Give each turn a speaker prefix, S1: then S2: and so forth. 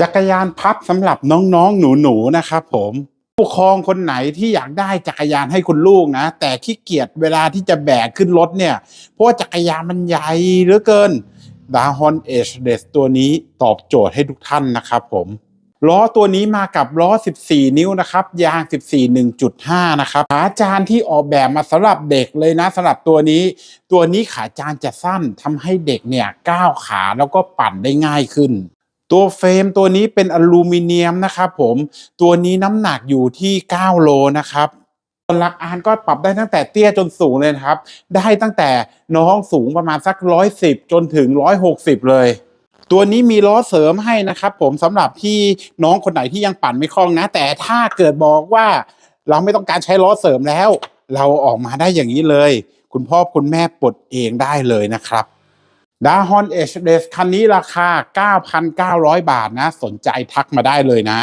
S1: จักรยานพับสำหรับน้องๆหนูๆนะครับผมผู้ปกครองคนไหนที่อยากได้จักรยานให้คุณลูกนะ แต่ขี้เกียจเวลาที่จะแบกขึ้นรถเนี่ย เพราะว่าจักรยานมันใหญ่เหลือเกินดาฮอนเอชเดสตัวนี้ตอบโจทย์ให้ทุกท่านนะครับผมล้อตัวนี้มากับล้อ 14 นิ้วนะครับ ยาง 14 1.5 นะครับ ขาจานที่ออกแบบมาสำหรับเด็กเลยนะสำหรับตัวนี้ ตัวนี้ขาจานจะสั้นทำให้เด็กเนี่ยก้าวขาแล้วก็ปั่นได้ง่ายขึ้น ตัวเฟรมตัวนี้เป็นอลูมิเนียมนะครับผมตัวนี้น้ำหนักอยู่ที่ 9 โลนะครับส่วนหลักอานก็ปรับได้ตั้งแต่เตี้ยจนสูงเลยนะครับ ได้ตั้งแต่น้องสูงประมาณสัก 110 จนถึง 160 เลย ตัวนี้มีล้อเสริมให้นะครับผมสำหรับที่น้องคนไหนที่ยังปั่นไม่คล่องนะ แต่ถ้าเกิดบอกว่าเราไม่ต้องการใช้ล้อเสริมแล้ว เราออกมาได้อย่างนี้เลย คุณพ่อคุณแม่ปลดเองได้เลยนะครับ ดาฮอนเอชเดสคันนี้ราคา 9,900 บาทนะ สนใจทักมาได้เลยนะ